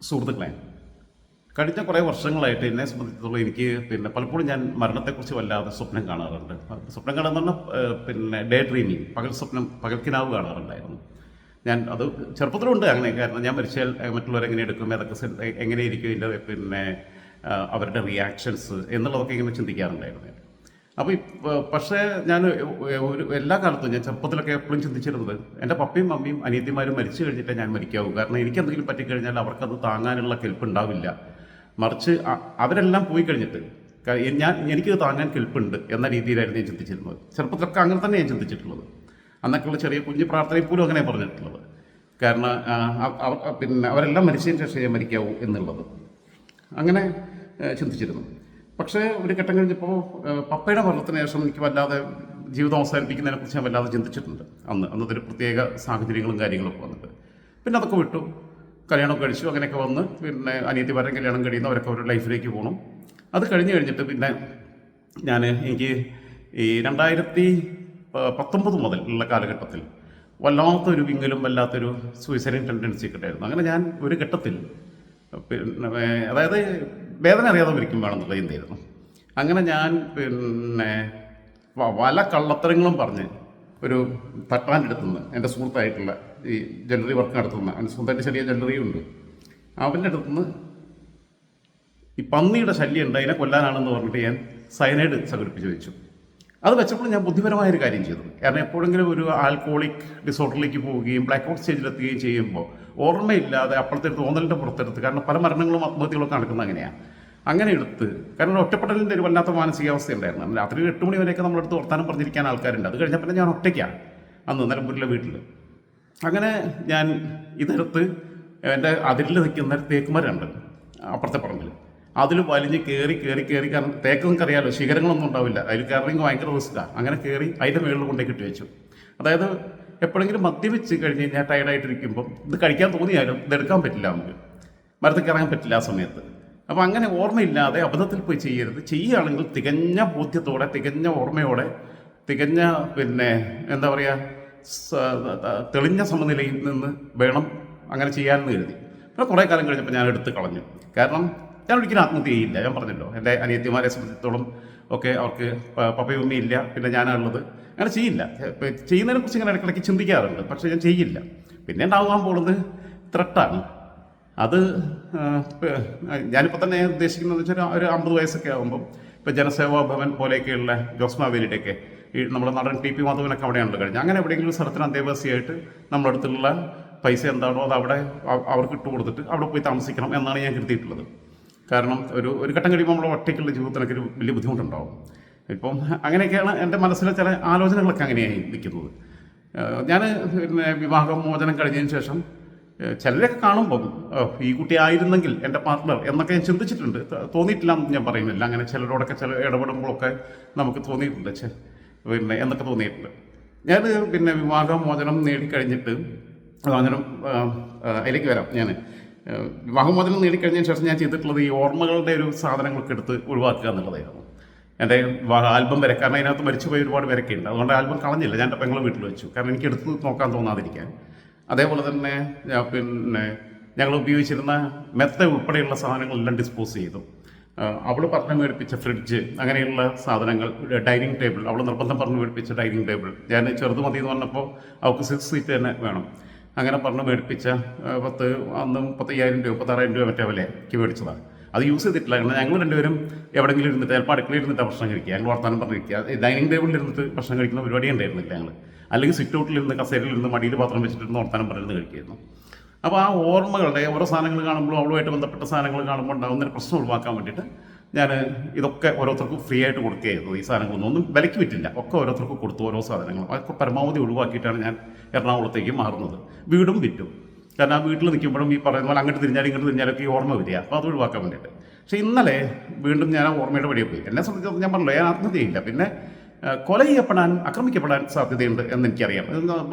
സുഹൃത്തുക്കളെ കഴിഞ്ഞ കുറേ വർഷങ്ങളായിട്ട് എന്നെ സംബന്ധിച്ചിടത്തോളം എനിക്ക് പിന്നെ പലപ്പോഴും ഞാൻ മരണത്തെക്കുറിച്ച് വല്ലാതെ സ്വപ്നം കാണാറുണ്ട് സ്വപ്നം കാണാന്ന് പറഞ്ഞാൽ പിന്നെ ഡേ ഡ്രീമിങ് പകൽ സ്വപ്നം പകൽക്കിനാവ് കാണാറുണ്ടായിരുന്നു ഞാൻ അത് ചെറുപ്പത്തിലുണ്ട് അങ്ങനെ കാരണം ഞാൻ മരിച്ചാൽ മറ്റുള്ളവരെങ്ങനെ എടുക്കും എ- എങ്ങനെ ഇരിക്കും ഇതിന്റെ പിന്നെ അവരുടെ റിയാക്ഷൻസ് എന്നുള്ളതൊക്കെ ഇങ്ങനെ ചിന്തിക്കാറുണ്ടായിരുന്നു. അപ്പോൾ പക്ഷേ ഞാൻ ഒരു എല്ലാ കാലത്തും ഞാൻ ചെറുപ്പത്തിലൊക്കെ എപ്പോഴും ചിന്തിച്ചിരുന്നത് എന്റെ പപ്പയും മമ്മിയും അനിയത്തിമാരും മരിച്ചു കഴിഞ്ഞിട്ടേ ഞാൻ മരിക്കാവൂ. കാരണം എനിക്ക് എന്തെങ്കിലും പറ്റിക്കഴിഞ്ഞാൽ അവർക്കത് താങ്ങാനുള്ള കെൽപ്പുണ്ടാവില്ല. മറിച്ച് അവരെല്ലാം പോയി കഴിഞ്ഞിട്ട് ഞാൻ എനിക്ക് താങ്ങാൻ കെൽപ്പുണ്ട് എന്ന രീതിയിലായിരുന്നു ഞാൻ ചിന്തിച്ചിരുന്നത്. ചെറുപ്പത്തിലൊക്കെ അങ്ങനെ തന്നെ ഞാൻ ചിന്തിച്ചിട്ടുള്ളത്. അന്നൊക്കെയുള്ള ചെറിയ കുഞ്ഞു പ്രാർത്ഥനയിൽ പോലും അങ്ങനെ പറഞ്ഞിട്ടുള്ളത്. കാരണം പിന്നെ അവരെല്ലാം മരിച്ചതിന് ശേഷം ഞാൻ മരിക്കാവൂ എന്നുള്ളത്. അങ്ങനെ ചിന്തിച്ചിരുന്നു. പക്ഷേ ഒരു ഘട്ടം കഴിഞ്ഞപ്പോൾ പപ്പയുടെ മരണത്തിന് ശേഷം എനിക്ക് വല്ലാതെ ജീവിതം അവസാനിപ്പിക്കുന്നതിനെ കുറിച്ച് ഞാൻ വല്ലാതെ ചിന്തിച്ചിട്ടുണ്ട്. അന്ന് അന്നത്തെ ഒരു പ്രത്യേക സാഹചര്യങ്ങളും കാര്യങ്ങളൊക്കെ വന്നിട്ട്. പിന്നെ അതൊക്കെ വിട്ടു. കല്യാണം കഴിച്ചു. അങ്ങനെയൊക്കെ വന്ന് പിന്നെ അനിയത്തിമാരെ കല്യാണം കഴിയുന്നു അവരൊക്കെ അവരുടെ ലൈഫിലേക്ക് പോകണം അത് കഴിഞ്ഞ് കഴിഞ്ഞിട്ട് പിന്നെ ഞാൻ എനിക്ക് ഈ രണ്ടായിരത്തി പത്തൊമ്പത് മുതൽ ഉള്ള കാലഘട്ടത്തിൽ വല്ലാത്തൊരു വിങ്ങലും വല്ലാത്തൊരു സൂയിസൈഡ് ടെൻഡൻസി ഒക്കെ ഉണ്ടായിരുന്നു. അങ്ങനെ ഞാൻ ഒരു ഘട്ടത്തിൽ പിന്നെ അതായത് വേദന അറിയാതെ മരിക്കും വേണമെന്നുള്ള ചിന്തയായിരുന്നു. അങ്ങനെ ഞാൻ പിന്നെ പല കള്ളത്തരങ്ങളും പറഞ്ഞ് ഒരു തട്ടാന്റെ അടുത്തുനിന്ന് എന്റെ സുഹൃത്തായിട്ടുള്ള ഈ ജ്വല്ലറി വർക്ക് നടത്തുന്ന അവന്റെ സ്വന്തമായിട്ട് ചെറിയ ജ്വല്ലറിയും ഉണ്ട്. അവന്റെ അടുത്തുനിന്ന് ഈ പന്നിയുടെ ശല്യം ഉണ്ട് അതിനെ കൊല്ലാനാണെന്ന് പറഞ്ഞിട്ട് ഞാൻ സയനൈഡ് സംഘടിപ്പിച്ച് വെച്ചു. അത് വെച്ചപ്പോൾ ഞാൻ ബുദ്ധിപരമായ ഒരു കാര്യം ചെയ്തു. കാരണം എപ്പോഴെങ്കിലും ഒരു ആൽക്കോളിക് ഡിസോർഡറിലേക്ക് പോവുകയും ബ്ലാക്ക് ഔട്ട് സ്റ്റേജിലെത്തുകയും ചെയ്യുമ്പോൾ ഓർമ്മയില്ലാതെ അപ്പുറത്തെടുത്ത് ഓന്നലിന്റെ പുറത്തെടുത്ത്. കാരണം പല മരണങ്ങളും ആത്മഹത്യകളൊക്കെ നടക്കുന്നത് അങ്ങനെയാണ് അങ്ങനെ എടുത്ത്. കാരണം ഒറ്റപ്പെടലിന്റെ ഒരു വല്ലാത്ത മാനസികാവസ്ഥ ഉണ്ടായിരുന്നു രാത്രി എട്ട് മണി വരെയൊക്കെ നമ്മളെടുത്ത് വർത്താനം പറഞ്ഞിരിക്കാൻ ആൾക്കാരുണ്ട്. അത് കഴിഞ്ഞപ്പോൾ ഞാൻ ഒറ്റയ്ക്കാണ് അന്ന് നിലമ്പൂരിലെ വീട്ടിൽ അങ്ങനെ ഞാൻ ഇതെടുത്ത് എന്റെ അതിരിൽ നിൽക്കുന്ന തേക്കുമരമുണ്ട് അപ്പുറത്തെ പറമ്പിൽ അതിൽ വലിഞ്ഞ് കയറി കയറി കയറി കാരണം തേക്ക് നിങ്ങൾക്ക് അറിയാമല്ലോ ശിഖരങ്ങളൊന്നും ഉണ്ടാവില്ല. അതിൽ കയറണമെങ്കിൽ ഭയങ്കര റിസ്ക്കാണ് അങ്ങനെ കയറി അതിന്റെ മുകളിൽ കൊണ്ടേ വെച്ചു അതായത് എപ്പോഴെങ്കിലും മദ്യപിച്ച് കഴിഞ്ഞ് കഴിഞ്ഞാൽ ടയർഡായിട്ടിരിക്കുമ്പോൾ ഇത് കഴിക്കാൻ തോന്നിയാലും ഇതെടുക്കാൻ പറ്റില്ല നമുക്ക്. മരത്തിൽ കയറാൻ പറ്റില്ല ആ സമയത്ത്. അപ്പോൾ അങ്ങനെ ഓർമ്മയില്ലാതെ അബദ്ധത്തിൽ പോയി ചെയ്യരുത്. ചെയ്യുകയാണെങ്കിൽ തികഞ്ഞ ബോധ്യത്തോടെ തികഞ്ഞ ഓർമ്മയോടെ തികഞ്ഞ പിന്നെ എന്താ പറയുക തെളിഞ്ഞ സമനിലയിൽ നിന്ന് വേണം അങ്ങനെ ചെയ്യാമെന്ന് കരുതി. പിന്നെ കുറേ കാലം കഴിഞ്ഞപ്പോൾ ഞാൻ എടുത്ത് കളഞ്ഞു. കാരണം ഞാൻ ഒരിക്കലും ആത്മഹത്യ ചെയ്യില്ല. ഞാൻ പറഞ്ഞല്ലോ എന്റെ അനിയത്തിമാരെ സംബന്ധിച്ചിടത്തോളം ഒക്കെ അവർക്ക് പപ്പയൊന്നും ഇല്ല പിന്നെ ഞാനാണുള്ളത്. അങ്ങനെ ചെയ്യില്ല. ചെയ്യുന്നതിനെ കുറിച്ച് ഇങ്ങനെ ഇടയ്ക്കിടയ്ക്ക് ചിന്തിക്കാറുണ്ട് പക്ഷേ ഞാൻ ചെയ്യില്ല. പിന്നെ ഉണ്ടാവാൻ പോകുന്നത് ത്രട്ടാണ് അത് ഞാനിപ്പോൾ തന്നെ ഉദ്ദേശിക്കുന്നത് വെച്ചാൽ ഒരു അമ്പത് വയസ്സൊക്കെ ആകുമ്പോൾ ഇപ്പോൾ ജനസേവാ ഭവൻ പോലെയൊക്കെയുള്ള ജോസ്മാവേലിയുടെയൊക്കെ ഈ നമ്മുടെ നടൻ ടി പി മാധവനൊക്കെ അവിടെയാണല്ലോ കഴിഞ്ഞത്. അങ്ങനെ എവിടെയെങ്കിലും സ്ഥലത്തിന് അന്തേവാസിയായിട്ട് നമ്മുടെ അടുത്തുള്ള പൈസ എന്താണോ അത് അവിടെ അവർക്ക് ഇട്ട് കൊടുത്തിട്ട് അവിടെ പോയി താമസിക്കണം എന്നാണ് ഞാൻ കരുതിയിട്ടുള്ളത്. കാരണം ഒരു ഒരു ഘട്ടം കഴിയുമ്പോൾ നമ്മൾ ഒറ്റയ്ക്കുള്ള ജീവിതത്തിനൊക്കെ ഒരു വലിയ ബുദ്ധിമുട്ടുണ്ടാവും. ഇപ്പം അങ്ങനെയൊക്കെയാണ് എന്റെ മനസ്സിലെ ചില ആലോചനകളൊക്കെ അങ്ങനെയായി നിൽക്കുന്നത്. ഞാൻ പിന്നെ വിവാഹമോചനം കഴിഞ്ഞതിന് ശേഷം ചിലരൊക്കെ കാണുമ്പം ഈ കുട്ടി ആയിരുന്നെങ്കിൽ എന്റെ പാർട്ട്ണർ എന്നൊക്കെ ഞാൻ ചിന്തിച്ചിട്ടുണ്ട്. തോന്നിയിട്ടില്ല എന്ന് ഞാൻ പറയുന്നില്ല. അങ്ങനെ ചിലരോടൊക്കെ ചില ഇടപെടുമ്പോഴൊക്കെ നമുക്ക് തോന്നിയിട്ടുണ്ട്. പിന്നെ എന്നൊക്കെ തോന്നിയിട്ടുണ്ട്. ഞാൻ പിന്നെ വിവാഹമോചനം നേടിക്കഴിഞ്ഞിട്ട് മോചനം അതിലേക്ക് വരാം ഞാൻ വിവാഹമോചനം നേടിക്കഴിഞ്ഞതിന് ശേഷം ഞാൻ ചെയ്തിട്ടുള്ളത് ഈ ഓർമ്മകളുടെ ഒരു സാധനങ്ങളൊക്കെ എടുത്ത് ഒഴിവാക്കുക എന്നുള്ളതായിരുന്നു. എന്റെ ആൽബം വരെ കാരണം അതിനകത്ത് മരിച്ചുപോയി ഒരുപാട് വരക്കുണ്ട് അതുകൊണ്ട് ആൽബം കളഞ്ഞില്ല. ഞാൻ പെങ്ങളെ വീട്ടിൽ വെച്ചു. കാരണം എനിക്ക് എടുത്ത് നോക്കാൻ തോന്നാതിരിക്കാൻ. അതേപോലെ തന്നെ പിന്നെ ഞങ്ങൾ ഉപയോഗിച്ചിരുന്ന മെത്ത ഉൾപ്പെടെയുള്ള സാധനങ്ങളെല്ലാം ഡിസ്പോസ് ചെയ്തു. അവൾ പറഞ്ഞ് മേടിപ്പിച്ച ഫ്രിഡ്ജ് അങ്ങനെയുള്ള സാധനങ്ങൾ ഡൈനിങ് ടേബിൾ അവൾ നിർബന്ധം പറഞ്ഞ് മേടിപ്പിച്ച ഡൈനിങ് ടേബിൾ. ഞാൻ ചെറുത് മതി എന്ന് പറഞ്ഞപ്പോൾ അവൾക്ക് സിക്സ് സീറ്റ് തന്നെ വേണം. അങ്ങനെ പറഞ്ഞ് മേടിപ്പിച്ച പത്ത് അന്ന് മുപ്പത്തയ്യായിരം രൂപ മുപ്പത്താറായിരം രൂപ മറ്റേ വിലയ്ക്ക് മേടിച്ചതാണ്. അത് യൂസ് ചെയ്തിട്ടില്ല. കാരണം ഞങ്ങൾ രണ്ടുപേരും എവിടെയെങ്കിലും ഇരുന്നിട്ട് ചിലപ്പോൾ അടുക്കളയിൽ ഇരുന്നിട്ട് ഭക്ഷണം കഴിക്കുക. ഞങ്ങൾ വർത്താനം പറഞ്ഞിരിക്കുക ഡൈനിങ് ടേബിളിൽ ഇരുന്നിട്ട് ഭക്ഷണം കഴിക്കുന്ന പരിപാടി ഉണ്ടായിരുന്നില്ല ഞങ്ങൾ അല്ലെങ്കിൽ സിറ്റ് ഔട്ടിലിരുന്ന് കസേരയിലിരുന്ന് മടിയിൽ പാത്രം വെച്ചിട്ടിരുന്ന് വർത്താനം പറഞ്ഞിരുന്ന് കഴിക്കുകയായിരുന്നു. അപ്പോൾ ആ ഓർമ്മകളുടെ ഓരോ സാധനങ്ങൾ കാണുമ്പോഴും അവളുമായിട്ട് ബന്ധപ്പെട്ട സാധനങ്ങൾ കാണുമ്പോൾ ഉണ്ടാകുന്ന പ്രശ്നം ഒഴിവാക്കാൻ വേണ്ടിയിട്ട് ഞാൻ ഇതൊക്കെ ഓരോരുത്തർക്കും ഫ്രീ ആയിട്ട് കൊടുക്കുകയായിരുന്നു ഈ സാധനങ്ങളൊന്നും ഒന്നും വിലയ്ക്ക് വിറ്റില്ല. ഒക്കെ ഓരോരുത്തർക്കും കൊടുത്തു ഓരോ സാധനങ്ങളും. അതൊക്കെ പരമാവധി ഒഴിവാക്കിയിട്ടാണ് ഞാൻ എറണാകുളത്തേക്ക് മാറുന്നത്. വീടും വിറ്റു. കാരണം ആ വീട്ടിൽ നിൽക്കുമ്പോഴും ഈ പറയുന്ന പോലെ അങ്ങോട്ട് തിരിഞ്ഞാലും ഇങ്ങോട്ട് തിരിഞ്ഞാലൊക്കെ ഈ ഓർമ്മ വരിക. അപ്പോൾ അത് ഒഴിവാക്കാൻ വേണ്ടിയിട്ട്. പക്ഷേ ഇന്നലെ വീണ്ടും ഞാൻ ആ ഓർമ്മയുടെ വഴിയെ പോയി. എന്നെ സംബന്ധിച്ചിടത്തോളം ഞാൻ പറഞ്ഞില്ല ഞാൻ ആത്മഹത്യയില്ല പിന്നെ കൊല ചെയ്യപ്പെടാൻ ആക്രമിക്കപ്പെടാൻ സാധ്യതയുണ്ട് എന്ന് എനിക്കറിയാം.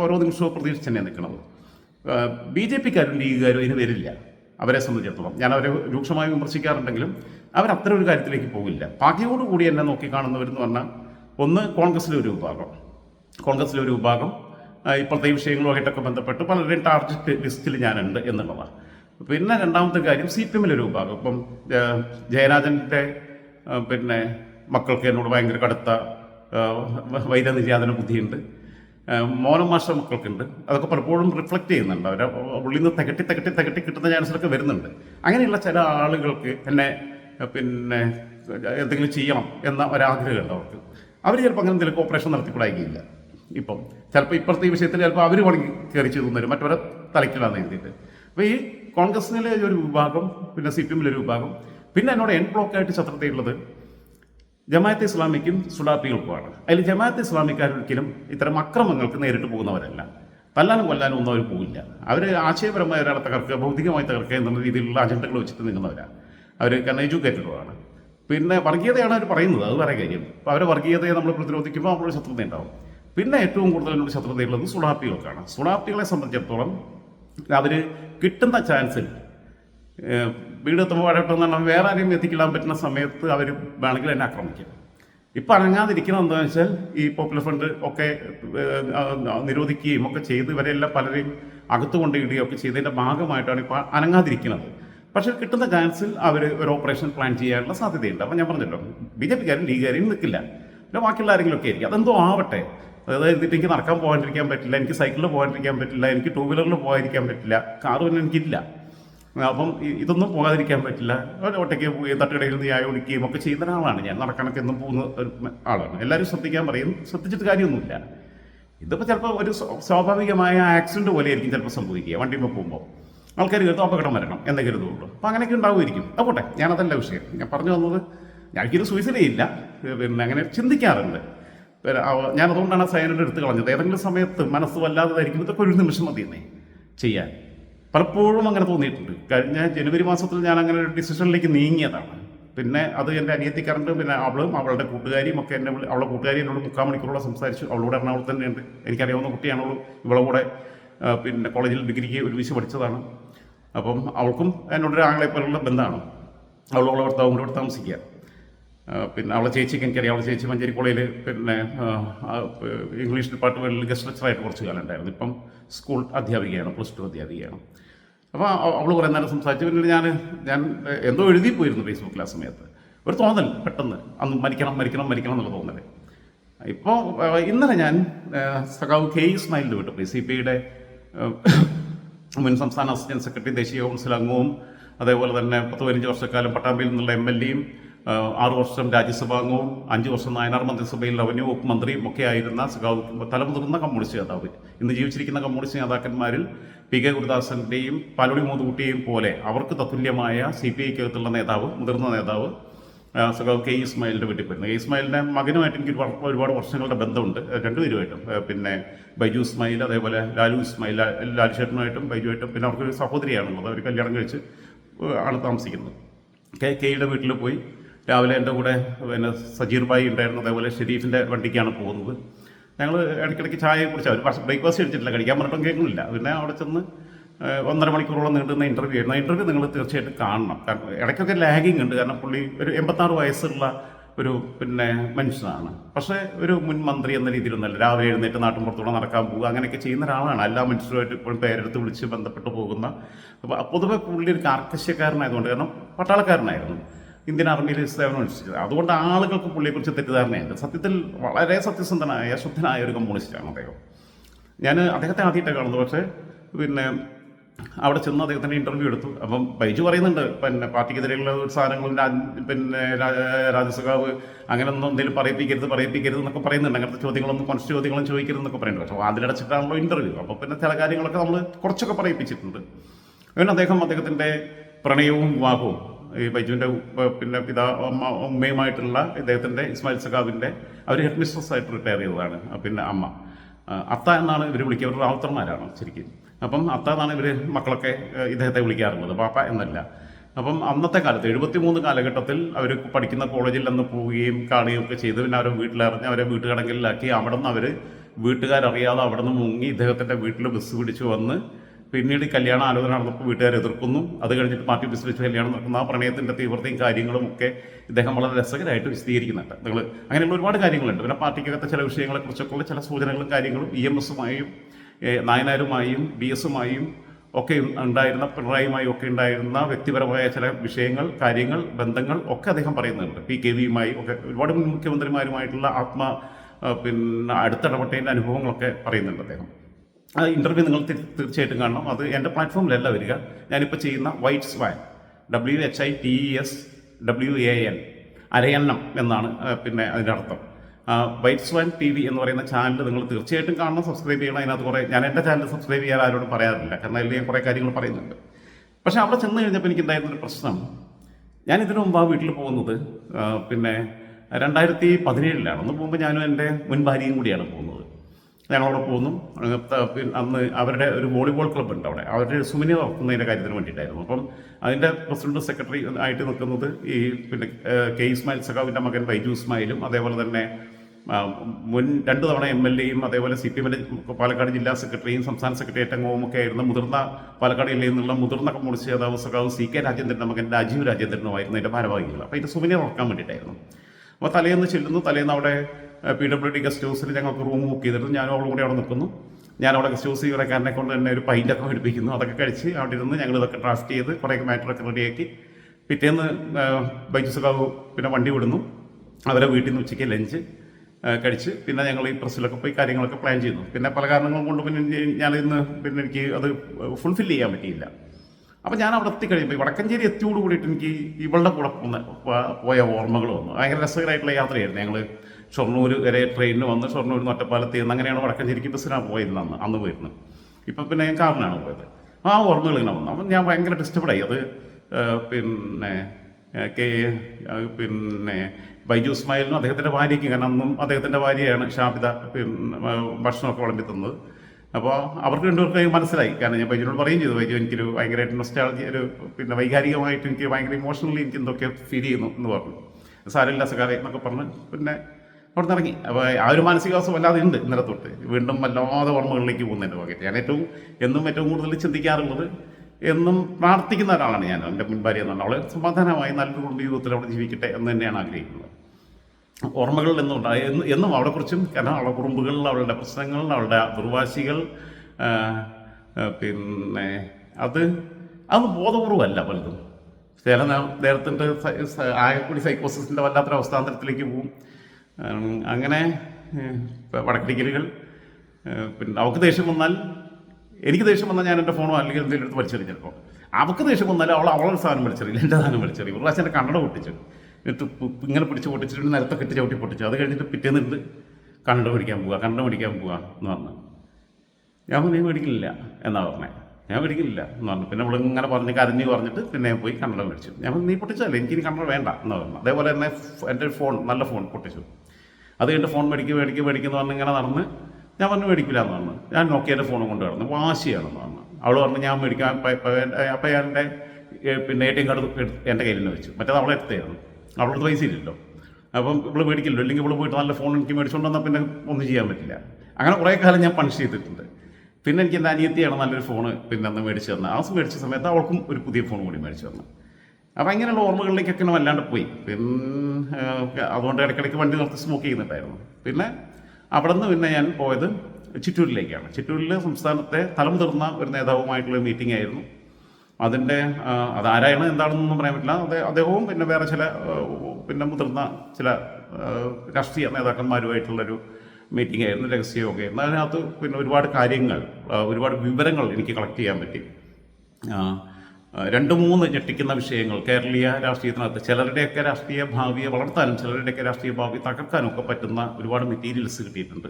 ഓരോ നിമിഷവും പ്രതീക്ഷിച്ച് തന്നെ നിൽക്കുന്നത്. ബി ജെ പിക്കാരും ലീഗുകാരും ഇതിന് വരില്ല. അവരെ സംബന്ധിച്ചിടത്തോളം. ഞാൻ അവരെ രൂക്ഷമായി വിമർശിക്കാറുണ്ടെങ്കിലും അവർ അത്തരം ഒരു കാര്യത്തിലേക്ക് പോകില്ല. പാർട്ടിയോടുകൂടി എന്നെ നോക്കി കാണുന്നവരെന്ന് പറഞ്ഞാൽ ഒന്ന് കോൺഗ്രസിലെ ഒരു വിഭാഗം. കോൺഗ്രസിലെ ഒരു വിഭാഗം ഇപ്പോഴത്തെ ഈ വിഷയങ്ങളുമായിട്ടൊക്കെ ബന്ധപ്പെട്ട് പലരുടെയും ടാർഗറ്റ് ലിസ്റ്റിൽ ഞാനുണ്ട് എന്നുള്ളതാണ്. പിന്നെ രണ്ടാമത്തെ കാര്യം സി പി എമ്മിലൊരു വിഭാഗം. ഇപ്പം ജയരാജന്റെ പിന്നെ മക്കൾക്ക് എന്നോട് ഭയങ്കര കടുത്ത വൈരനിര്യാതന ബുദ്ധിയുണ്ട്. മോനം മാഷ മക്കൾക്കുണ്ട്. അതൊക്കെ പലപ്പോഴും റിഫ്ലക്റ്റ് ചെയ്യുന്നുണ്ട്. അവരെ ഉള്ളിൽ നിന്ന് തകട്ടി തകട്ടി തകട്ടി കിട്ടുന്ന ചാൻസിലൊക്കെ വരുന്നുണ്ട്. അങ്ങനെയുള്ള ചില ആളുകൾക്ക് എന്നെ പിന്നെ എന്തെങ്കിലും ചെയ്യണം എന്ന ഒരാഗ്രഹമുണ്ട് അവർക്ക്. അവർ ചിലപ്പോൾ അങ്ങനെ എന്തെങ്കിലും ഓപ്പറേഷൻ നടത്തിക്കൂടായിരിക്കില്ല. ഇപ്പം ചിലപ്പോൾ ഇപ്പോഴത്തെ ഈ വിഷയത്തിൽ ചിലപ്പോൾ അവർ പണി കയറി ചെയ്തു തരും. മറ്റവരെ തലക്കിടാന്ന് എഴുതിയിട്ട് അപ്പോൾ ഈ കോൺഗ്രസിലെ ഒരു വിഭാഗം പിന്നെ സി പി എമ്മിലൊരു വിഭാഗം പിന്നെ എന്നോട് എൻ ബ്ലോക്കായിട്ട് ശത്രുതയുള്ളത് ജമാഅത്ത് ഇസ്ലാമിക്കും സുഡാപ്പികൾക്കുമാണ് അതിൽ ജമാഅത്ത് ഇസ്ലാമിക്കാർ ഒരിക്കലും ഇത്തരം അക്രമങ്ങൾക്ക് നേരിട്ട് പോകുന്നവരല്ല. തല്ലാനും കൊല്ലാനും ഒന്നും അവർ പോകില്ല അവർ ആശയപരമായ ഒരാളെ തകർക്കുക ഭൗതികമായി തകർക്കുക എന്നുള്ള രീതിയിലുള്ള അജണ്ടകൾ വെച്ചിട്ട് നീങ്ങുന്നവരാണ് അവർ കാരണം എഡ്യൂക്കേറ്റഡുമാണ് പിന്നെ വർഗീയതയാണ് അവർ പറയുന്നത് അത് വേറെ കാര്യം. അപ്പോൾ അവരെ വർഗീയതയെ നമ്മൾ പ്രതിരോധിക്കുമ്പോൾ നമ്മളൊരു ശത്രുത ഉണ്ടാവും. പിന്നെ ഏറ്റവും കൂടുതൽ എന്നോട് ശത്രുതയുള്ളത് സുണാപ്പികൾക്കാണ്. സുണാപ്പികളെ സംബന്ധിച്ചിടത്തോളം അവർ കിട്ടുന്ന ചാൻസിൽ വീട് എത്തുമ്പോൾ വഴട്ടെന്നാണ് വേറെ ആരെയും എത്തിക്കിടാൻ പറ്റുന്ന സമയത്ത് അവർ വേണമെങ്കിൽ എന്നെ ആക്രമിക്കും. ഇപ്പം അനങ്ങാതിരിക്കുന്നത് എന്താണെന്ന് വെച്ചാൽ ഈ പോപ്പുലർ ഫണ്ട് ഒക്കെ നിരോധിക്കുകയും ഒക്കെ ചെയ്ത് ഇവരെല്ലാം പലരെയും അകത്ത് ഒക്കെ ചെയ്തതിന്റെ ഭാഗമായിട്ടാണ് ഇപ്പം അനങ്ങാതിരിക്കുന്നത്. പക്ഷേ കിട്ടുന്ന ചാൻസിൽ അവർ ഒരു ഓപ്പറേഷൻ പ്ലാൻ ചെയ്യാനുള്ള സാധ്യതയുണ്ട്. അപ്പം ഞാൻ പറഞ്ഞല്ലോ ബി ജെ പിക്കാരും ലീഗുകാരും നിൽക്കില്ല. പിന്നെ ബാക്കിയുള്ള ആരെങ്കിലും ഒക്കെ ആയിരിക്കും. അതെന്തോ ആവട്ടെ. അതായത് എന്നിട്ട് എനിക്ക് നടക്കാൻ പോകാണ്ടിരിക്കാൻ പറ്റില്ല എനിക്ക് സൈക്കിളിൽ പോകാണ്ടിരിക്കാൻ പറ്റില്ല എനിക്ക് ടൂ വീലറിൽ പോകാതിരിക്കാൻ പറ്റില്ല കാർ പിന്നെ എനിക്കില്ല. അപ്പം ഇതൊന്നും പോകാതിരിക്കാൻ പറ്റില്ല. ഒറ്റയ്ക്ക് പോയി തട്ടുകടയിൽ നിന്ന് ചായ കുടിക്കുകയും ഒക്കെ ചെയ്യുന്ന ഒരാളാണ് ഞാൻ. നടക്കാനൊക്കെ എന്നും പോകുന്ന ഒരു ആളാണ്. എല്ലാവരും ശ്രദ്ധിക്കാൻ പറയും. ശ്രദ്ധിച്ചിട്ട് കാര്യമൊന്നുമില്ല. ഇതിപ്പോൾ ചിലപ്പോൾ ഒരു സ്വാ- സ്വാഭാവികമായ ആക്സിഡന്റ് പോലെ ആയിരിക്കും ചിലപ്പോൾ സംഭവിക്കുക വണ്ടിയുമ്പോൾ പോകുമ്പോൾ ആൾക്കാർ കരുതും അപകടം വരണം എന്നേ കരുതുള്ളൂ അപ്പോൾ അങ്ങനെയൊക്കെ ഉണ്ടാവുമായിരിക്കും. അപ്പോട്ടെ ഞാനതല്ല വിഷയം. ഞാൻ പറഞ്ഞു വന്നത് ഞാനിത് സൂയിസൈഡ് ചെയ്യില്ല. പിന്നെ അങ്ങനെ ചിന്തിക്കാറുണ്ട്. സൈനോട് ഞാൻ സൈനഡ് എടുത്ത് കളഞ്ഞത്. ഏതെങ്കിലും സമയത്ത് മനസ്സ് വല്ലാതെ ധരിക്കും ഇതൊക്കെ ഒരു നിമിഷം മതി മതിയെന്നേ ചെയ്യാൻ. പലപ്പോഴും അങ്ങനെ തോന്നിയിട്ടുണ്ട്. കഴിഞ്ഞ ജനുവരി മാസത്തിൽ ഞാൻ അങ്ങനെ ഒരു ഡിസിഷനിലേക്ക് നീങ്ങിയതാണ്. പിന്നെ അത് എന്റെ അനിയത്തിക്കാരുണ്ട് പിന്നെ അവളും അവളുടെ കൂട്ടുകാരിയും ഒക്കെ എന്നെ വിളി- അവളുടെ കൂട്ടുകാരി എന്നോട് മുക്കാൽ മണിക്കൂറോളം സംസാരിച്ചു. അവളോട് എറണാകുളത്ത് തന്നെയുണ്ട്. എനിക്കറിയാവുന്ന കുട്ടിയാണുള്ളൂ ഇവളെ കൂടെ പിന്നെ കോളേജിൽ ഡിഗ്രിക്ക് ഒരുമിച്ച് പഠിച്ചതാണ്. അപ്പം അവൾക്കും എന്നോട് ഒരു പോലുള്ള ബന്ധമാണ്. അവളോളം ഭർത്താവും കൂടെ ഇവിടെ താമസിക്കുക. പിന്നെ അവളെ ചേച്ചിക്ക് എനിക്കറിയാം. അവളെ ചേച്ചി മഞ്ചേരി കോളേജിൽ പിന്നെ ഇംഗ്ലീഷ് ഡിപ്പാർട്ട്മെന്റിൽ ഗസ്റ്റ് ലെക്ചറായിട്ട് കുറച്ച് കാലം ഉണ്ടായിരുന്നു. ഇപ്പം സ്കൂൾ അധ്യാപികയാണ് പ്ലസ് ടു അധ്യാപികയാണ്. അപ്പോൾ അവൾ കുറേ നേരം സംസാരിച്ചു പിന്നെ ഞാൻ ഞാൻ എന്തോ എഴുതി പോയിരുന്നു ഫേസ്ബുക്കിൽ ആ സമയത്ത്. ഒരു തോന്നൽ പെട്ടെന്ന്. അന്ന് മരിക്കണം മരിക്കണം മരിക്കണം എന്നുള്ള തോന്നൽ ഇപ്പോൾ ഇന്നലെ ഞാൻ സഖാവ് കെ ഇസ്മായിലിന്റെ വീട്ടിൽ പോയി. സി പി ഐയുടെ മുൻ സംസ്ഥാന അസിസ്റ്റന്റ് സെക്രട്ടറി ദേശീയ കൗൺസിൽ അംഗവും അതേപോലെ തന്നെ പത്ത് പതിനഞ്ച് വർഷക്കാലം പട്ടാമ്പിയിൽ നിന്നുള്ള എം എൽ എയും ആറു വർഷം രാജ്യസഭാ അംഗവും അഞ്ച് വർഷം നായനാർ മന്ത്രിസഭയിൽ റവന്യൂ വകുപ്പ് മന്ത്രിയും ഒക്കെ ആയിരുന്ന സഖാവ് തലമുതിർന്ന കമ്മ്യൂണിസ്റ്റ് നേതാവ്. ഇന്ന് ജീവിച്ചിരിക്കുന്ന കമ്മ്യൂണിസ്റ്റ് നേതാക്കന്മാരിൽ പി കെ ഗുരുദാസന്റെയും പാലോടി മൂതുകുട്ടിയെയും പോലെ അവർക്ക് തത്തുല്യമായ സി പി ഐക്കകത്തുള്ള നേതാവ് മുതിർന്ന നേതാവ് കെ ഇസ്മായിലിന്റെ വീട്ടിൽ പോയിരുന്നു. കെ ഇസ്മായിലിന്റെ മകനുമായിട്ട് എനിക്ക് ഒരുപാട് വർഷങ്ങളുടെ ബന്ധമുണ്ട്. രണ്ടുപേരുമായിട്ടും പിന്നെ ബൈജു ഇസ്മായിൽ അതേപോലെ ലാലു ഇസ്മായിൽ ലാലു ചേട്ടനുമായിട്ടും ബൈജുമായിട്ടും പിന്നെ അവർക്കൊരു സഹോദരിയാണുള്ളത്. അവർ കല്യാണം കഴിച്ച് ആണ് താമസിക്കുന്നത്. കെ കെയുടെ വീട്ടിൽ പോയി. രാവിലെ എന്റെ കൂടെ പിന്നെ സജീർ ബായി ഉണ്ടായിരുന്നു. അതേപോലെ ഷെരീഫിന്റെ വണ്ടിക്കാണ് പോകുന്നത്. ഞങ്ങൾ ഇടയ്ക്കിടയ്ക്ക് ചായയെ കുറിച്ച് ഒരു ബ്രേക്ക്ഫാസ്റ്റ് കഴിച്ചിട്ടില്ല. കഴിക്കാൻ പറഞ്ഞിട്ടും കേൾക്കുന്നില്ല. പിന്നെ അവിടെ ചെന്ന് ഒന്നര മണിക്കൂറോളം നീണ്ടുന്ന ഇന്റർവ്യൂ ആയിരുന്നു. ആ ഇന്റർവ്യൂ നിങ്ങൾ തീർച്ചയായിട്ടും കാണണം. കാരണം ഇടയ്ക്കൊക്കെ ലാഗിങ് ഉണ്ട്. കാരണം പുള്ളി ഒരു എൺപത്താറ് വയസ്സുള്ള ഒരു പിന്നെ മനുഷ്യനാണ്. പക്ഷേ ഒരു മുൻ മന്ത്രി എന്ന രീതിയിലൊന്നല്ല. രാവിലെ എഴുന്നേറ്റ് നാട്ടിൻപുറത്തൂടെ നടക്കാൻ പോകുക അങ്ങനെയൊക്കെ ചെയ്യുന്ന ഒരാളാണ്. എല്ലാ മനുഷ്യരുമായിട്ട് ഇപ്പോഴും പേരെടുത്ത് വിളിച്ച് ബന്ധപ്പെട്ട് പോകുന്ന. അപ്പോൾ പൊതുവെ പുള്ളി ഒരു കാർക്കശ്യക്കാരനായതുകൊണ്ട് കാരണം പട്ടാളക്കാരനായിരുന്നു. ഇന്ത്യൻ ആർമിയിൽ സേവനം അനുഷ്ഠിച്ചത്. അതുകൊണ്ട് ആളുകൾക്ക് പുള്ളിയെക്കുറിച്ച് തെറ്റിദ്ധാരണയുണ്ട്. സത്യത്തിൽ വളരെ സത്യസന്ധനായ ശുദ്ധനായ ഒരു കമ്മ്യൂണിസ്റ്റാണ് അദ്ദേഹം. ഞാൻ അദ്ദേഹത്തെ ആദ്യമായിട്ടാണ് കാണുന്നത്. പക്ഷേ പിന്നെ അവിടെ ചെന്ന് അദ്ദേഹത്തിന്റെ ഇന്റർവ്യൂ എടുത്തു. അപ്പം ബൈജു പറയുന്നുണ്ട് പിന്നെ പാർട്ടിക്കെതിരെയുള്ള സാധനങ്ങളും പിന്നെ രാജ്യസഭാവ് അങ്ങനെ ഒന്നും എന്തെങ്കിലും പറയിപ്പിക്കരുത് പറയിപ്പിക്കരുത് എന്നൊക്കെ പറയുന്നുണ്ട്. അങ്ങനത്തെ ചോദ്യങ്ങളൊന്നും കുറച്ച് ചോദ്യങ്ങളും ചോദിക്കരുത് എന്നൊക്കെ പറയുന്നുണ്ട്. പക്ഷേ അതിലടച്ചിട്ടാണല്ലോ ഇന്റർവ്യൂ അപ്പോൾ പിന്നെ ചില കാര്യങ്ങളൊക്കെ നമ്മൾ കുറച്ചൊക്കെ പറയിപ്പിച്ചിട്ടുണ്ട്. അങ്ങനെ അദ്ദേഹം അദ്ദേഹത്തിന്റെ പ്രണയവും വിവാഹവും ഈ ബൈജുവിന്റെ പിന്നെ പിതാ അമ്മ ഉമ്മയുമായിട്ടുള്ള ഇദ്ദേഹത്തിന്റെ ഇസ്മായിൽ സഖാബിന്റെ അവർ ഹെഡ് മിസ്ട്രസ് ആയിട്ട് റിട്ടയർ ചെയ്തതാണ്. പിന്നെ അമ്മ. അത്ത എന്നാണ് ഇവർ വിളിക്കുക. അവർ റാവുത്തർമാരാണ് ശരിക്കും. അപ്പം അത്ത എന്നാണ് ഇവർ മക്കളൊക്കെ ഇദ്ദേഹത്തെ വിളിക്കാറുള്ളത് പാപ്പ എന്നല്ല. അപ്പം അന്നത്തെ കാലത്ത് എഴുപത്തി മൂന്ന് കാലഘട്ടത്തിൽ അവർ പഠിക്കുന്ന കോളേജിൽ നിന്ന് പോവുകയും കാണുകയും ഒക്കെ ചെയ്ത് പിന്നെ അവരെ വീട്ടിലിറങ്ങി അവരെ വീട്ടുകടങ്കലിലാക്കി അവിടെ നിന്ന് അവർ വീട്ടുകാരറിയാതെ അവിടെ നിന്ന് മുങ്ങി ഇദ്ദേഹത്തിന്റെ വീട്ടിൽ ബസ് പിടിച്ചു വന്ന് പിന്നീട് കല്യാണ ആലോചന നടന്നപ്പോൾ വീട്ടുകാർ എതിർക്കുന്നു. അത് കഴിഞ്ഞിട്ട് മാറ്റി ബസ് വെച്ച് കല്യാണം നടക്കുന്ന. ആ പ്രണയത്തിന്റെ തീവ്രതയും കാര്യങ്ങളും ഒക്കെ ഇദ്ദേഹം വളരെ രസകരമായിട്ട് വിശദീകരിക്കുന്നുണ്ട്. നിങ്ങൾ അങ്ങനെയുള്ള ഒരുപാട് കാര്യങ്ങളുണ്ട്. പിന്നെ പാർട്ടിക്കകത്തെ ചില വിഷയങ്ങളെക്കുറിച്ചൊക്കെയുള്ള ചില സൂചനകളും കാര്യങ്ങളും ഇ എം എസുമായും നായനാരുമായും ബി എസുമായും ഒക്കെ ഉണ്ടായിരുന്ന പിണറായിയുമായി ഒക്കെ ഉണ്ടായിരുന്ന വ്യക്തിപരമായ ചില വിഷയങ്ങൾ കാര്യങ്ങൾ ബന്ധങ്ങൾ ഒക്കെ അദ്ദേഹം പറയുന്നുണ്ട്. പി കെ വിയുമായി ഒക്കെ ഒരുപാട് മുൻ മുഖ്യമന്ത്രിമാരുമായിട്ടുള്ള ആത്മ പിന്നെ അടുത്തിടപെട്ടതിന്റെ അനുഭവങ്ങളൊക്കെ പറയുന്നുണ്ട് അദ്ദേഹം. ആ ഇന്റർവ്യൂ നിങ്ങൾ തീർച്ചയായിട്ടും കാണണം. അത് എന്റെ പ്ലാറ്റ്ഫോമിലല്ല വരിക. ഞാനിപ്പോൾ ചെയ്യുന്ന white swan W H I T E S W A N അരയണ്ണം എന്നാണ് പിന്നെ അതിന്റെ അർത്ഥം. വൈറ്റ് സ്വാൻ ടി വി എന്ന് പറയുന്ന ചാനൽ നിങ്ങൾ തീർച്ചയായിട്ടും കാണണം സബ്സ്ക്രൈബ് ചെയ്യണം. അതിനകത്ത് കുറേ ഞാൻ എന്റെ ചാനൽ സബ്സ്ക്രൈബ് ചെയ്യാൻ ആരോടും പറയാറില്ല. കാരണം അതിൽ ഞാൻ കുറേ കാര്യങ്ങൾ പറയുന്നുണ്ട്. പക്ഷെ അവിടെ ചെന്ന് കഴിഞ്ഞപ്പോൾ എനിക്ക് ഉണ്ടായിരുന്നൊരു പ്രശ്നം. ഞാൻ ഇതിനു മുമ്പ് ആ വീട്ടിൽ പോകുന്നത് പിന്നെ രണ്ടായിരത്തി പതിനേഴിലാണ്. അന്ന് പോകുമ്പോൾ ഞാനും എന്റെ മുൻ ഭാര്യയും കൂടിയാണ് പോകുന്നത്. ഞങ്ങളവിടെ പോകുന്നു. അന്ന് അവരുടെ ഒരു വോളിബോൾ ക്ലബ്ബ് ഉണ്ട് അവിടെ. അവരുടെ സുമിനി നടത്തുന്നതിന്റെ കാര്യത്തിന് വേണ്ടിയിട്ടായിരുന്നു. അപ്പം അതിന്റെ പ്രസിഡന്റ് സെക്രട്ടറി ആയിട്ട് നിൽക്കുന്നത് ഈ പിന്നെ കെ ഇസ്മായിൽ സഖാവിന്റെ മകൻ ബൈജു ഇസ്മായിലും അതേപോലെ തന്നെ മുൻ രണ്ട് തവണ എം എൽ എയും അതേപോലെ സി പി എമ്മിന്റെ പാലക്കാട് ജില്ലാ സെക്രട്ടറിയും സംസ്ഥാന സെക്രട്ടറി അംഗവും ഒക്കെ ആയിരുന്ന. മുതിർന്ന പാലക്കാട് ജില്ലയിൽ നിന്നുള്ള മുതിർന്ന കമ്മ്യൂണിസ്റ്റ് നേതാവ് സഖാവ് സി കെ രാജേന്ദ്രന്റെ മകൻ രാജീവ് രാജേന്ദ്രനുമായിരുന്നു അതിന്റെ ഭാരവാഹികൾ. അപ്പോൾ ഇതിന്റെ സുമിനി ഉറക്കാൻ വേണ്ടിയിട്ടായിരുന്നു. അപ്പോൾ തലേന്ന് ചെല്ലുന്നു. തലേന്ന് അവിടെ പി ഡബ്ല്യു ഡി ഗസ്റ്റ് ഹൗസിൽ ഞങ്ങൾക്ക് റൂം ബുക്ക് ചെയ്തിരുന്നു. ഞാനും അവളും കൂടി അവിടെ നിൽക്കുന്നു. ഞാൻ അവിടെ ഗസ്റ്റ് ഹൗസ് ജീവനക്കാരനെ കൊണ്ട് തന്നെ ഒരു പൈന്റൊക്കെ പിടിപ്പിക്കുന്നു അതൊക്കെ കഴിച്ച് അവിടെ ഇരുന്ന് ഞങ്ങൾ ഇതൊക്കെ ഡ്രാഫ്റ്റ് ചെയ്ത് കുറേ മാറ്ററൊക്കെ റെഡിയാക്കി പിറ്റേന്ന് ബൈജു സഖാവ് പിന്നെ വണ്ടി വിടുന്നു. അവരെ വീട്ടിൽ നിന്ന് ഉച്ചയ്ക്ക് ലഞ്ച് കഴിച്ച് പിന്നെ ഞങ്ങൾ ഈ പ്രസ്സിലൊക്കെ പോയി കാര്യങ്ങളൊക്കെ പ്ലാൻ ചെയ്യുന്നു പിന്നെ പല കാരണങ്ങളും കൊണ്ട് പിന്നെ ഞാൻ- ഇന്ന് പിന്നെ എനിക്ക് അത് ഫുൾഫിൽ ചെയ്യാൻ പറ്റിയില്ല. അപ്പം ഞാൻ അവിടെ എത്തിക്കഴിയുമ്പോൾ വടക്കഞ്ചേരി എത്തിയോട് കൂടിയിട്ട് എനിക്ക് ഇവളുടെ കൂടെ പോകുന്ന പോയ ഓർമ്മകൾ വന്നു. ഭയങ്കര രസകരമായിട്ടുള്ള യാത്രയായിരുന്നു. ഞങ്ങൾ ഷൊർണൂർ വരെ ട്രെയിനിന് വന്ന് ഷൊർണൂർ ഒറ്റപ്പാലത്ത് നിന്ന് അങ്ങനെയാണ് വടക്കഞ്ചേരിക്ക് ബസ്സിനാണ് പോയിരുന്നത് അന്ന് അന്ന് പോയിരുന്നത് ഇപ്പം പിന്നെ ഞാൻ കാറിനാണ് പോയത്. ആ ഓർമ്മകൾ ഇങ്ങനെ വന്നു. അപ്പം ഞാൻ ഭയങ്കര ഡിസ്റ്റർബായി അത് പിന്നെ കെ പിന്നെ ബൈജു ഇസ്മായിലിനും അദ്ദേഹത്തിന്റെ ഭാര്യയ്ക്കും കാരണം അന്നും അദ്ദേഹത്തിന്റെ ഭാര്യയാണ് ഷാബിത പിന്നെ ഭക്ഷണമൊക്കെ വിളമ്പി തന്നത്. അപ്പോൾ അവർക്ക് രണ്ടുപേർക്കും മനസ്സിലായി. കാരണം ഞാൻ ബൈജുനോട് പറയും ചെയ്തു ബൈജു എനിക്കൊരു ഭയങ്കരമായിട്ട് നൊസ്റ്റാളജി ഒരു പിന്നെ വൈകാരികമായിട്ട് എനിക്ക് ഭയങ്കര ഇമോഷണലി എനിക്ക് എന്തൊക്കെ ഫീൽ ചെയ്യുന്നു എന്ന് പറഞ്ഞു. സാരമില്ല സകാരെ എന്നൊക്കെ പറഞ്ഞ് പിന്നെ അവിടെ നിന്ന് ഇറങ്ങി അപ്പോൾ ആ ഒരു മാനസികാവസ്ഥ വല്ലാതെ ഉണ്ട് ഇന്നലെ തൊട്ട്. വീണ്ടും വല്ലാതെ ഓർമ്മകളിലേക്ക് പോകുന്നതിന്റെ ഭാഗത്ത് ഞാൻ ഏറ്റവും എന്നും ഏറ്റവും കൂടുതൽ ചിന്തിക്കാറുള്ളത് എന്നും പ്രാർത്ഥിക്കുന്ന ഒരാളാണ് ഞാൻ. എന്റെ മുൻ ഭാര്യ എന്നാണ് അവളെ സമാധാനമായി നല്ലൊരു കുടുംബ ജീവിതത്തിൽ അവിടെ ജീവിക്കട്ടെ എന്ന് തന്നെയാണ് ആഗ്രഹിക്കുന്നത്. ഓർമ്മകളിൽ എന്നും ഉണ്ടായി എന്നും അവളെക്കുറിച്ചും കാരണം അവളുടെ കുടുംബങ്ങളിൽ അവളുടെ പ്രശ്നങ്ങൾ അവളുടെ ദുർവാശികൾ പിന്നെ അത് അത് ബോധപൂർവമല്ല പലതും. ചില നേരത്തിന്റെ ആകെക്കൂടി സൈക്കോസിന്റെ വല്ലാത്തൊരു അവസ്ഥാന്തരത്തിലേക്ക് പോവും അങ്ങനെ വടക്കടിക്കലുകൾ പിന്നെ അവൾക്ക് ദേഷ്യം വന്നാൽ എനിക്ക് ദേഷ്യം വന്നാൽ ഞാൻ എന്റെ ഫോണോ അല്ലെങ്കിൽ എന്തെങ്കിലും എടുത്ത് വലിച്ചെറിയും ചിലപ്പോൾ അവൾക്ക് ദേഷ്യം വന്നാൽ അവൾ അവളുടെ സാധനം വലിച്ചെറിയില്ല എന്റെ സാധനം വലിച്ചെറിയും. ഒരു പ്രാവശ്യം എന്റെ കണ്ണട പൊട്ടിച്ചു. എന്നിട്ട് ഇങ്ങനെ പിടിച്ച് പൊട്ടിച്ചിട്ട് നിലത്തെ കെട്ടി ചവിട്ടി പൊട്ടിച്ചു. അത് കഴിഞ്ഞിട്ട് പിറ്റേന്ന് ഇട്ട് കണ്ണട പിടിക്കാൻ പോവുക കണ്ണട പിടിക്കാൻ പോവുക എന്ന് പറഞ്ഞു. ഞാൻ "ഞാൻ മേടിക്കില്ല എന്നാ പറഞ്ഞത് ഞാൻ മേടിക്കില്ല എന്ന് പറഞ്ഞു. പിന്നെ നമ്മൾ ഇങ്ങനെ പറഞ്ഞ് കരഞ്ഞ് പറഞ്ഞിട്ട് പിന്നെ പോയി കണ്ണട മേടിച്ചു. ഞാൻ നീ പൊട്ടിച്ചല്ലേ എനിക്ക് ഇനി കണ്ണട വേണ്ട എന്ന് പറഞ്ഞു. അതേപോലെ തന്നെ എന്റെ ഫോൺ നല്ല ഫോൺ പൊട്ടിച്ചു. അത് കഴിഞ്ഞിട്ട് ഫോൺ മേടിക്കുക മേടിക്കുക മേടിക്കുന്നു പറഞ്ഞ് ഇങ്ങനെ നടന്ന് ഞാൻ പറഞ്ഞു മേടിക്കില്ല എന്ന് പറഞ്ഞു ഞാൻ നോക്കിയതിന്റെ ഫോണും കൊണ്ട് കിടന്നു വാശിയാണെന്ന് പറഞ്ഞു അവൾ പറഞ്ഞു ഞാൻ മേടിക്കാൻ അപ്പം എന്റെ പിന്നെ എ ടി എം കാർഡ് എന്റെ കയ്യിൽ നിന്ന് വെച്ചു. മറ്റേത് അവളെ എടുത്തായിരുന്നു അവളുടെ പൈസ ഇല്ലല്ലോ. അപ്പം ഇവിടെ മേടിക്കില്ലോ ഇല്ലെങ്കിൽ ഇവിടെ പോയിട്ട് നല്ല ഫോൺ എനിക്ക് മേടിച്ചുകൊണ്ട് വന്നാൽ പിന്നെ ഒന്നും ചെയ്യാൻ പറ്റില്ല. അങ്ങനെ കുറേ കാലം ഞാൻ പണിഷ് ചെയ്തിട്ടുണ്ട്. പിന്നെ എനിക്ക് എന്റെ അനിയത്തിയാണ് നല്ലൊരു ഫോൺ പിന്നെ അന്ന് മേടിച്ചു തന്നെ ആ മേടിച്ച സമയത്ത് അവൾക്കും ഒരു പുതിയ ഫോൺ കൂടി മേടിച്ചു തന്നു. അപ്പം അങ്ങനെയുള്ള ഓർമ്മകളിലേക്കൊക്കെ വല്ലാണ്ട് പോയി. പിന്നെ അതുകൊണ്ട് ഇടയ്ക്കിടയ്ക്ക് വണ്ടി നിർത്തി സ്മോക്ക് ചെയ്യുന്നുണ്ടായിരുന്നു. പിന്നെ അവിടെ നിന്ന് പിന്നെ ഞാൻ പോയത് ചിറ്റൂരിലേക്കാണ്. ചിറ്റൂരിൽ സംസ്ഥാനത്തെ തലമുതിർന്ന ഒരു നേതാവുമായിട്ടുള്ള മീറ്റിംഗ് ആയിരുന്നു. അതിന്റെ ആ, അതാരാണ് എന്താണെന്നൊന്നും പറയാൻ പറ്റില്ല. അത് അദ്ദേഹവും പിന്നെ വേറെ ചില പിന്നെ മുതിർന്ന ചില രാഷ്ട്രീയ നേതാക്കന്മാരുമായിട്ടുള്ളൊരു മീറ്റിംഗ് ആയിരുന്നു രഹസ്യമൊക്കെ ആയിരുന്നു അതിനകത്ത് പിന്നെ ഒരുപാട് കാര്യങ്ങൾ ഒരുപാട് വിവരങ്ങൾ എനിക്ക് കളക്ട് ചെയ്യാൻ പറ്റി. രണ്ട് മൂന്ന് ഞെട്ടിക്കുന്ന വിഷയങ്ങൾ. കേരളീയ രാഷ്ട്രീയത്തിനകത്ത് ചിലരുടെയൊക്കെ രാഷ്ട്രീയ ഭാവിയെ വളർത്താനും ചിലരുടെയൊക്കെ രാഷ്ട്രീയ ഭാവി തകർക്കാനും ഒക്കെ പറ്റുന്ന ഒരുപാട് മെറ്റീരിയൽസ് കിട്ടിയിട്ടുണ്ട്.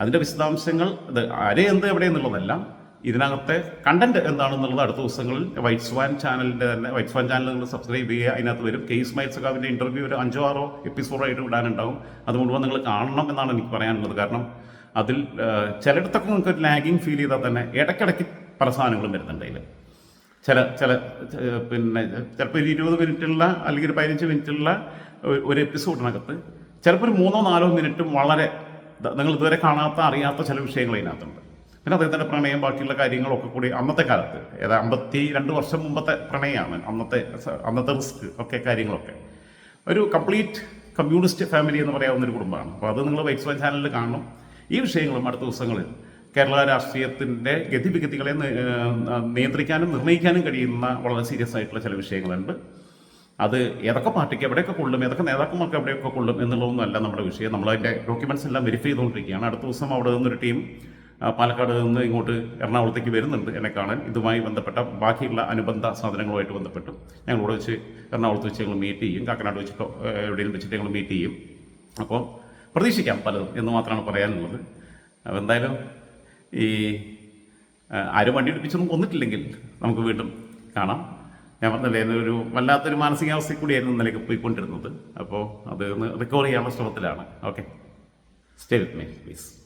അതിന്റെ വിശദാംശങ്ങൾ അത് ആരെ എന്ത് എവിടെ എന്നുള്ളതല്ല ഇതിനകത്തെ കണ്ടന്റ് എന്താണെന്നുള്ളത് അടുത്ത ദിവസങ്ങളിൽ വൈറ്റ് സ്വാൻ ചാനലിന്റെ തന്നെ വൈറ്റ് സ്വാൻ ചാനൽ നിങ്ങൾ സബ്സ്ക്രൈബ് ചെയ്യുക. അതിനകത്ത് വരും. കെ ഇസ്മായിൽ സഖാവിന്റെ ഇന്റർവ്യൂ ഒരു അഞ്ചോ ആറോ എപ്പിസോഡായിട്ട് വിടാനുണ്ടാവും. അത് മുഴുവൻ നിങ്ങൾ കാണണം എന്നാണ് എനിക്ക് പറയാനുള്ളത്. കാരണം അതിൽ ചിലയിടത്തൊക്കെ നിങ്ങൾക്ക് ഒരു ലാഗിങ് ഫീൽ ചെയ്താൽ തന്നെ ഇടയ്ക്കിടയ്ക്ക് പല സാധനങ്ങളും വരുന്നുണ്ട് അതിൽ ചില ചില പിന്നെ ചിലപ്പോൾ ഒരു ഇരുപത് മിനിറ്റുള്ള അല്ലെങ്കിൽ ഒരു പതിനഞ്ച് മിനിറ്റുള്ള ഒരു- എപ്പിസോഡിനകത്ത് ചിലപ്പോൾ ഒരു മൂന്നോ നാലോ മിനിറ്റും വളരെ നിങ്ങൾ ഇതുവരെ കാണാത്ത അറിയാത്ത ചില വിഷയങ്ങൾ അതിനകത്തുണ്ട് പിന്നെ അദ്ദേഹത്തിന്റെ പ്രണയം ബാക്കിയുള്ള കാര്യങ്ങളൊക്കെ കൂടി അന്നത്തെ കാലത്ത് ഏതാ അമ്പത്തി രണ്ട് വർഷം മുമ്പത്തെ പ്രണയമാണ് അന്നത്തെ അന്നത്തെ റിസ്ക് ഒക്കെ കാര്യങ്ങളൊക്കെ. ഒരു കംപ്ലീറ്റ് കമ്മ്യൂണിസ്റ്റ് ഫാമിലി എന്ന് പറയാവുന്ന ഒരു കുടുംബമാണ്. അപ്പോൾ അത് നിങ്ങൾ വൈറ്റ്സ് വൺ ചാനലിൽ കാണണം ഈ വിഷയങ്ങളും അടുത്ത ദിവസങ്ങളിൽ കേരള രാഷ്ട്രീയത്തിന്റെ ഗതിവിഗതികളെ നിയന്ത്രിക്കാനും നിർണയിക്കാനും കഴിയുന്ന വളരെ സീരിയസ് ആയിട്ടുള്ള ചില വിഷയങ്ങളുണ്ട്. അത് ഏതൊക്കെ പാർട്ടിക്ക് എവിടെയൊക്കെ കൊള്ളും ഏതൊക്കെ നേതാക്കന്മാർക്ക് എവിടെയൊക്കെ കൊള്ളും എന്നുള്ളതൊന്നും അല്ല നമ്മുടെ വിഷയം. നമ്മൾ അതിന്റെ ഡോക്യുമെന്റ്സ് എല്ലാം വെരിഫൈ ചെയ്തുകൊണ്ടിരിക്കുകയാണ്. അടുത്ത ദിവസം അവിടെ നിന്നൊരു ടീം പാലക്കാട് നിന്ന് ഇങ്ങോട്ട് എറണാകുളത്തേക്ക് വരുന്നുണ്ട് എന്നെ കാണാൻ. ഇതുമായി ബന്ധപ്പെട്ട ബാക്കിയുള്ള അനുബന്ധ സാധനങ്ങളുമായിട്ട് ബന്ധപ്പെട്ട്. ഞങ്ങൾ ഇവിടെ വെച്ച് എറണാകുളത്ത് വെച്ച് ഞങ്ങൾ മീറ്റ് ചെയ്യും. കാക്കനാട് ഏഹ്, എവിടെയെങ്കിലും വെച്ചിട്ട് ഞങ്ങൾ മീറ്റ് ചെയ്യും. അപ്പോൾ പ്രതീക്ഷിക്കാം പലതും എന്ന് മാത്രമാണ് പറയാനുള്ളത്. അപ്പോൾ എന്തായാലും ഈ ആരും വണ്ടി എടുപ്പിച്ചൊന്നും കൊന്നിട്ടില്ലെങ്കിൽ നമുക്ക് വീണ്ടും കാണാം. ഞാൻ പറഞ്ഞില്ലേ ഒരു വല്ലാത്തൊരു മാനസികാവസ്ഥയിൽ കൂടിയായിരുന്നു ഇന്നലേക്ക് പോയിക്കൊണ്ടിരുന്നത്. അപ്പോൾ അത് റിക്കവർ ചെയ്യാനുള്ള ശ്രമത്തിലാണ്. Okay stay with me please